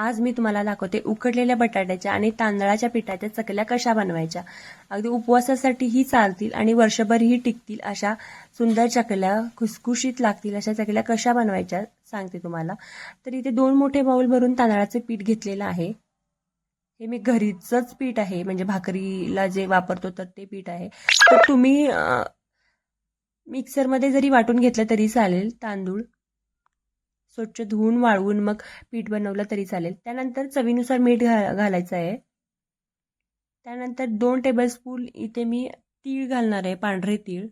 आज मी तुम्हाला दाखवते उकडलेल्या बटाट्याच्या आणि तांदळाच्या पिठाच्या चकल्या कशा बनवायच्या. अगदी उपवासासाठीही चालतील आणि वर्षभरही टिकतील अशा सुंदर चकल्या खुसखुशीत लागतील अशा चकल्या कशा बनवायच्या सांगते तुम्हाला. तर इथे दोन मोठे बाऊल भरून तांदळाचं पीठ घेतलेलं आहे. हे मी घरीचंच पीठ आहे म्हणजे भाकरीला जे वापरतो तर ते पीठ आहे. तर तुम्ही मिक्सरमध्ये जरी वाटून घेतलं तरी चालेल तांदूळ. स्वच्छ धुवून वाळवून मग पीठ बनवलं तरी चालेल. त्यानंतर चवीनुसार मीठ घा घालायचं आहे. त्यानंतर दोन टेबलस्पून इथे मी तीळ घालणार आहे पांढरे तीळ.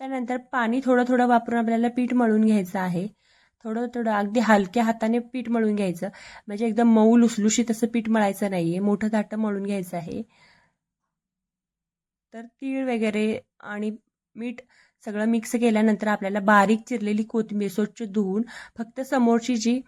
त्यानंतर पाणी थोडं थोडं वापरून आपल्याला पीठ मळून घ्यायचं आहे. थोडं थोडं अगदी हलक्या हाताने पीठ मळून घ्यायचं. म्हणजे एकदम मऊ लुसलुशीत असं पीठ मळायचं नाही आहे मोठं धाटं मळून घ्यायचं आहे. तर तीळ वगैरे आणि मीठ सगळं मिक्स केल्यानंतर आपल्याला बारीक चिरलेली कोथिंबीर स्वच्छ धुवून फक्त समोरची जी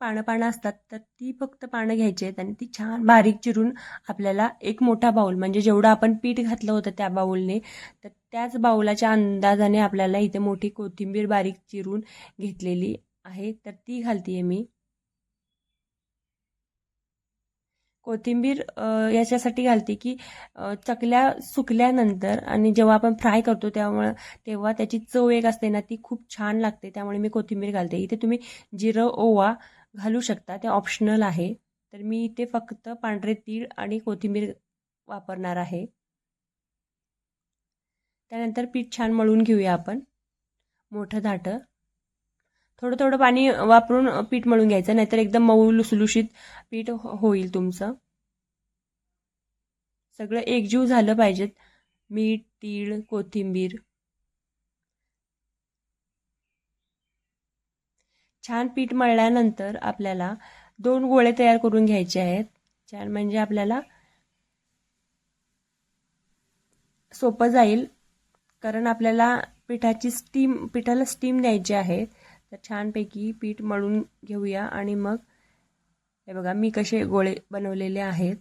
पानं पानं असतात तर ती फक्त पानं घ्यायची आहेत आणि ती छान बारीक चिरून आपल्याला एक मोठा बाऊल म्हणजे जेवढं आपण पीठ घातलं होतं त्या बाऊलने तर त्याच बाऊलाच्या अंदाजाने आपल्याला इथे मोठी कोथिंबीर बारीक चिरून घेतलेली आहे. तर ती घालते मी. कोथिंबीर याच्यासाठी घालते की चकल्या सुकल्यानंतर आणि जेव्हा आपण फ्राय करतो त्यामुळं तेव्हा त्याची चव एक असते ना ती खूप छान लागते. त्यामुळे मी कोथिंबीर घालते. इथे तुम्ही जिरं ओवा घालू शकता. ते ऑप्शनल आहे. तर मी इथे फक्त पांढरे तीळ आणि कोथिंबीर वापरणार आहे. त्यानंतर पीठ छान मळून घेऊया आपण. मोठं दाटं थोडं थोडं पाणी वापरून पीठ मळून घ्यायचं नाहीतर एकदम मऊ लुसलुशीत पीठ हो- होईल तुमचं. सगळं एकजीव झालं पाहिजेत. मीठ तीळ कोथिंबीर. छान पीठ मळल्यानंतर आपल्याला दोन गोळे तयार करून घ्यायचे आहेत. छान म्हणजे आपल्याला सोपं जाईल कारण आपल्याला पिठाची स्टीम पिठाला स्टीम द्यायची आहे. तर छानपैकी पीठ मळून घेऊया आणि मग हे बघा मी कसे गोळे बनवलेले आहेत.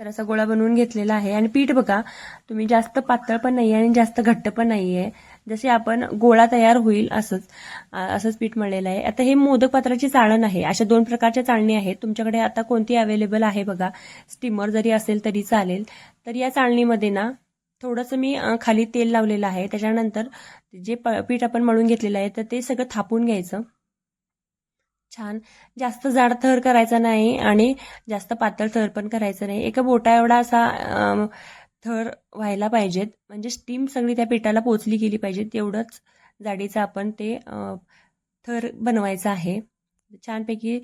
तर असा गोळा बनवून घेतलेला आहे. आणि पीठ बघा तुम्ही जास्त पातळ पण नाही आहे आणि जास्त घट्ट पण नाही आहे जसे आपण गोळा तयार होईल असंच असंच पीठ मळलेलं आहे. आता हे मोदक पात्राची चाळण आहे. अशा दोन प्रकारच्या चाळणी आहेत. तुमच्याकडे आता कोणती अवेलेबल आहे बघा? स्टीमर जरी असेल तरी चालेल. तर या चाळणीमध्ये ना थोडंसं मी खाली तेल लावलेलं आहे. त्याच्यानंतर जे प पीठ आपण मळून घेतलेलं आहे तर ते सगळं थापून घ्यायचं. छान. जास्त जाड थर करायचा नाही आणि जास्त पातळ थर पण करायचं नाही. एका बोटा एवढा असा थर व्हायला पाहिजेत. म्हणजे स्टीम सगळी त्या पिठाला पोचली गेली पाहिजे तेवढंच जाडीचं आपण ते थर बनवायचं आहे. छानपैकी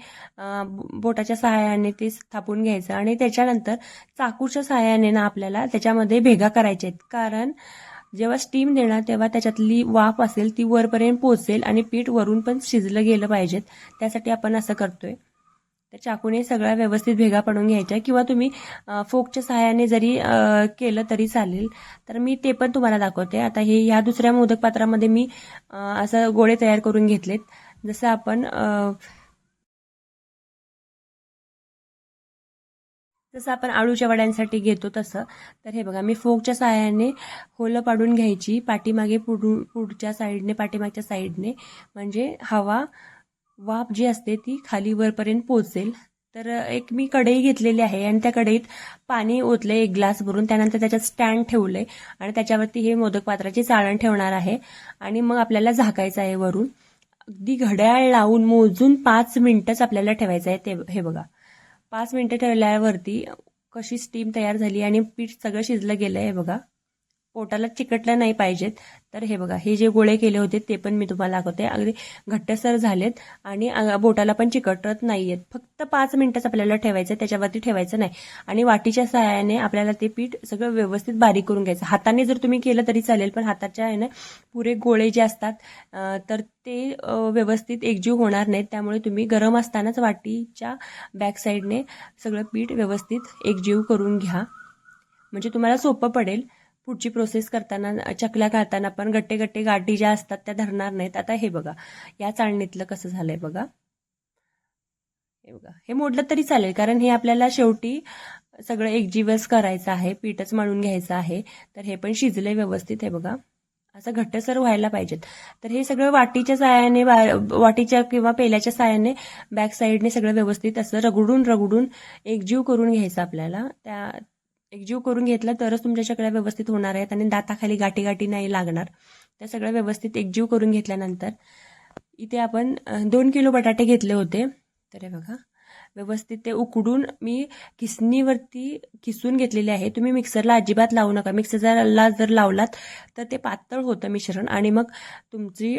बोटाच्या सहाय्याने ते थापून घ्यायचं आणि त्याच्यानंतर चाकूच्या सहाय्याने ना आपल्याला त्याच्यामध्ये भेगा करायच्या आहेत. कारण जेव्हा स्टीम देणार तेव्हा त्याच्यातली वाफ असेल ती वरपर्यंत पोचेल आणि पीठ वरून पण शिजलं गेलं पाहिजेत. त्यासाठी आपण असं करतोय. तर चाकूने सगळ्या व्यवस्थित भेगा पडून घ्यायच्या किंवा तुम्ही फोकच्या सहाय्याने जरी केलं तरी चालेल. तर मी ते पण तुम्हाला दाखवते. आता हे ह्या दुसऱ्या मोदक पात्रामध्ये मी असं गोळे तयार करून घेतलेत. जसं आपण जसं आपण आळूच्या वड्यांसाठी घेतो तसं. तर हे बघा मी फोकच्या सहाय्याने होलं पाडून घ्यायची. पाठीमागे पुढून पुढच्या साईडने पाठीमागच्या साईडने. म्हणजे हवा वाफ जी असते ती खाली वरपर्यंत पोचेल तर एक मी कढई घेतलेली आहे आणि त्या कढईत पाणी ओतले एक ग्लास भरून. त्यानंतर त्याच्यात स्टँड ठेवले आणि त्याच्यावरती हे मोदक पात्राची चाळण ठेवणार आहे. आणि मग आपल्याला झाकायचं आहे वरून. अगदी घड्याळ लावून मोजून पाच मिनटंच आपल्याला ठेवायचं आहे ते हे बघा. पाच मिनिटं ठेवल्यावरती कशी स्टीम तयार झाली आणि पीठ सगळं शिजलं गेलं आहे बघा. पोटाला चिकटलं नाही पाहिजेत. तर हे बघा हे जे गोळे केले होते ते पण मी तुम्हाला दाखवते. अगदी घट्टसर झालेत आणि बोटाला पण चिकटत नाही आहेत फक्त पाच मिनिटच आपल्याला ठेवायचं त्याच्यावरती ठेवायचं नाही. आणि वाटीच्या सहाय्याने आपल्याला ते पीठ सगळं व्यवस्थित बारीक करून घ्यायचं. हाताने जर तुम्ही केलं तरी चालेल पण हाताच्या ह्याने पुरे गोळे जे असतात तर ते व्यवस्थित एकजीव होणार नाहीत. त्यामुळे तुम्ही गरम असतानाच वाटीच्या बॅक साईडने सगळं पीठ व्यवस्थित एकजीव करून घ्या. म्हणजे तुम्हाला सोपं पडेल. पुढची प्रोसेस करताना चकल्या काढताना पण गट्टे गट्टे गाठी ज्या असतात त्या धरणार नाहीत. आता हे बघा या चाळणीतलं कसं झालंय बघा. हे बघा हे मोडलं तरी चालेल कारण हे आपल्याला शेवटी सगळं एकजीवच करायचं आहे पीठच मळून घ्यायचं आहे. तर हे पण शिजले व्यवस्थित हे बघा. असं घट्टसर व्हायला पाहिजेत. तर हे सगळं वाटीच्या साहाय्याने वाटीच्या किंवा पेल्याच्या साहाय्याने बॅक साईडने सगळं व्यवस्थित असं रगडून रगडून एकजीव करून घ्यायचं आपल्याला. त्या एकजीव करून घेतलं तरच तुमच्या चकल्या व्यवस्थित होणार आहेत आणि दाताखाली गाठी गाठी नाही लागणार. त्या सगळं व्यवस्थित एकजीव करून घेतल्यानंतर इथे आपण दोन किलो बटाटे घेतले होते. तर हे बघा. व्यवस्थित ते उकडून मी किसणीवरती किसून घेतलेले आहे. तुम्ही मिक्सरला अजिबात लावू नका. मिक्सरला जर लावलात तर ते पातळ होतं मिश्रण आणि मग तुमची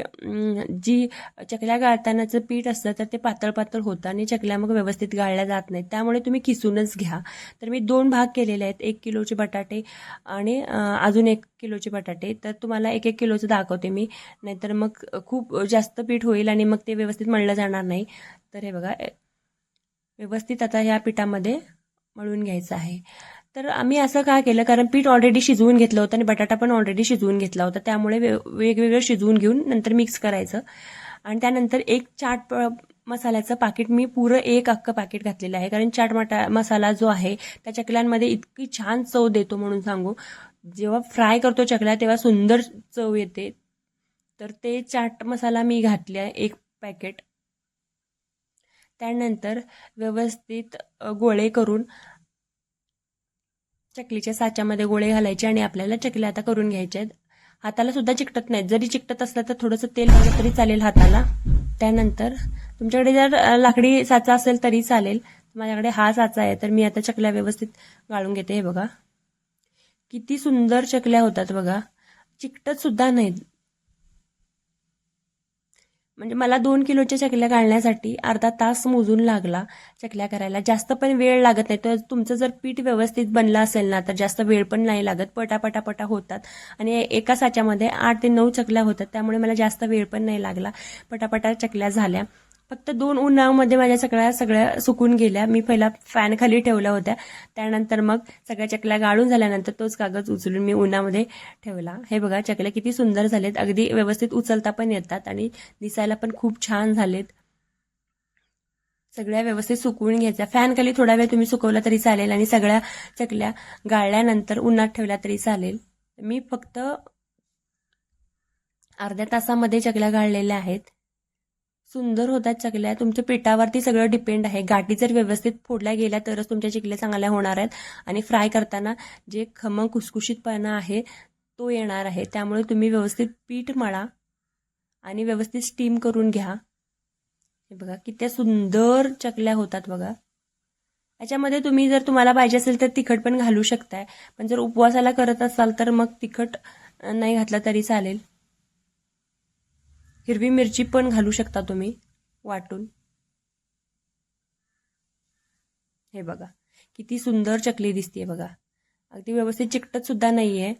जी चकल्या गाळतानाचं पीठ असतं तर ते पातळ पातळ होतं आणि चकल्या मग व्यवस्थित गाळल्या जात नाहीत. त्यामुळे तुम्ही किसूनच घ्या. तर मी दोन भाग केलेले आहेत. एक किलोचे बटाटे आणि अजून एक किलोचे बटाटे. तर तुम्हाला एक एक किलोचं दाखवते मी. नाहीतर मग खूप जास्त पीठ होईल आणि मग ते व्यवस्थित मळलं जाणार नाही. तर हे बघा व्यवस्थित आता ह्या पिठामध्ये मळून घ्यायचं आहे. तर आम्ही असं का केलं? कारण पीठ ऑलरेडी शिजवून घेतलं होतं आणि बटाटा पण ऑलरेडी शिजवून घेतला होता. त्यामुळे वे वेगवेगळं शिजवून घेऊन नंतर मिक्स करायचं. आणि त्यानंतर एक चाट प- मसाल्याचं पाकिट मी पुरं एक अख्खं पाकिट घातलेलं आहे. कारण चाट मटा मसाला जो आहे त्या चकल्यांमध्ये इतकी छान चव देतो म्हणून सांगू. जेव्हा फ्राय करतो चकल्या तेव्हा सुंदर चव येते. तर ते चाट मसाला मी घातले आहे एक पॅकेट त्यानंतर व्यवस्थित गोळे करून चकलीच्या साच्यामध्ये गोळे घालायचे आणि आपल्याला चकल्या आता करून घ्यायच्या आहेत. हाताला सुद्धा चिकटत नाहीत. जरी चिकटत असलं तर थोडंसं तेल लावलं तरी चालेल हाताला. त्यानंतर तुमच्याकडे जर लाकडी साचा असेल तरी चालेल. माझ्याकडे हा साचा आहे तर मी आता चकल्या व्यवस्थित गाळून घेते. हे बघा. किती सुंदर चकल्या होतात बघा. चिकटत सुद्धा नाहीत. म्हणजे मला दोन किलोच्या चकल्या घालण्यासाठी अर्धा तास मोजून लागला चकल्या करायला. जास्त पण वेळ लागत नाही. तर तुमचं जर पीठ व्यवस्थित बनलं असेल ना तर जास्त वेळ पण नाही लागत. पटापटापटा पटा होतात. आणि एका साच्यामध्ये आठ ते नऊ चकल्या होतात. त्यामुळे मला जास्त वेळ पण नाही लागला. पटापटा चकल्या झाल्या. फक्त दोन उन्हामध्ये माझ्या सगळ्या सगळ्या सुकून गेल्या. मी पहिला फॅन खाली ठेवल्या होत्या. त्यानंतर मग सगळ्या चकल्या गाळून झाल्यानंतर तोच कागद उचलून मी उन्हामध्ये ठेवला. हे बघा चकल्या किती सुंदर झालेत. अगदी व्यवस्थित उचलता पण येतात आणि दिसायला पण खूप छान झालेत. सगळ्या व्यवस्थित सुकवून घ्यायच्या. फॅन खाली थोडा वेळ तुम्ही सुकवला तरी चालेल आणि सगळ्या चकल्या गाळल्यानंतर उन्हात ठेवल्या तरी चालेल. मी फक्त अर्ध्या तासामध्ये चकल्या गाळलेल्या आहेत. सुंदर होतात चकल्या तुमच्या पिठावरती सगळं डिपेंड आहे. गाठी जर व्यवस्थित फोडल्या गेल्या तरच तुमच्या चिकल्या चांगल्या होणार आहेत. आणि फ्राय करताना जे खमंग कुसकुशीतपणा आहे तो येणार आहे. त्यामुळे तुम्ही व्यवस्थित पीठ मळा आणि व्यवस्थित स्टीम करून घ्या. हे बघा किती सुंदर चकल्या होतात बघा. याच्यामध्ये तुम्ही जर तुम्हाला पाहिजे असेल तर तिखट पण घालू शकताय. पण जर उपवासाला करत असाल तर मग तिखट नाही घातलं तरी चालेल. हिरवी मिरची पण घालू शकता तुम्ही वाटून. हे बघा किती सुंदर चकली दिसते बघा. अगदी व्यवस्थित चिकटत सुद्धा नाहीये.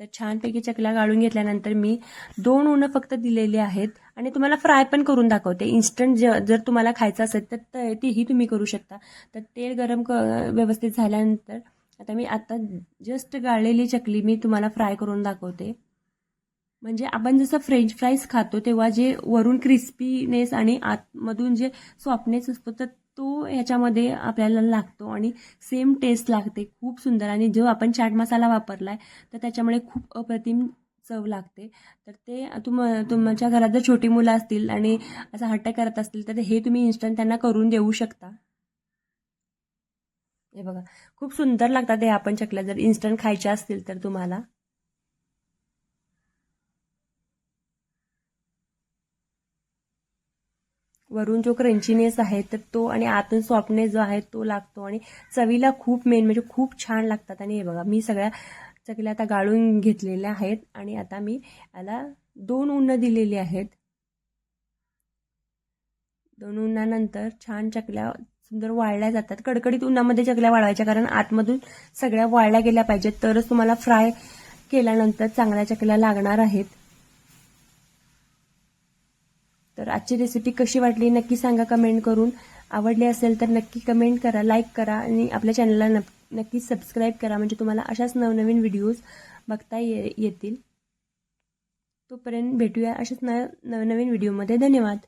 तर छानपैकी चकल्या गाळून घेतल्यानंतर मी दोन उन्हं फक्त दिलेली आहेत आणि तुम्हाला फ्राय पण करून दाखवते. इन्स्टंट जर तुम्हाला खायचं असेल तर त- तुम्ही करू शकता. तर तेल गरम क व्यवस्थित झाल्यानंतर आता मी आता जस्ट गाळलेली चकली मी तुम्हाला फ्राय करून दाखवते. म्हणजे आपण जसं फ्रेंच फ्राईज खातो तेव्हा जे वरून क्रिस्पीनेस आणि आतमधून जे सॉफ्टनेस असतो तर तो ह्याच्यामध्ये आपल्याला लागतो. आणि सेम टेस्ट लागते. खूप सुंदर. आणि जो आपण चाट मसाला वापरला आहे तर त्याच्यामुळे खूप अप्रतिम चव लागते. तर ते तुम तुमच्या घरात जर छोटी मुलं असतील आणि असं हट्ट करत असतील तर हे तुम्ही इन्स्टंट त्यांना करून देऊ शकता. हे बघा. खूप सुंदर लागतात हे आपण चकल्या. जर इन्स्टंट खायच्या असतील तर तुम्हाला. वरून जो क्रंचीनेस आहे तर तो आणि आतून सॉफ्टनेस जो आहे तो लागतो. आणि चवीला खूप मेन म्हणजे खूप छान लागतात. आणि हे बघा मी सगळ्या चकल्या आता गाळून घेतलेल्या आहेत. आणि आता मी याला दोन उन्नं दिलेली आहेत. दोन उन्हानंतर छान चकल्या सुंदर वाळल्या जातात. कडकडीत उन्हामध्ये चकल्या वाळवायच्या कारण आतमधून सगळ्या वाळल्या गेल्या पाहिजेत. तरच तुम्हाला फ्राय केल्यानंतर चांगल्या चकल्या लागणार आहेत. तर आजची रेसिपी कशी वाटली नक्की सांगा कमेंट करून. आवडली असेल तर नक्की कमेंट करा लाईक करा आणि आपल्या चॅनलला नक्की सबस्क्राईब करा. म्हणजे तुम्हाला अशाच नवनवीन व्हिडिओज बघता ये येतील. तोपर्यंत भेटूया अशाच न नवनवीन व्हिडिओमध्ये धन्यवाद.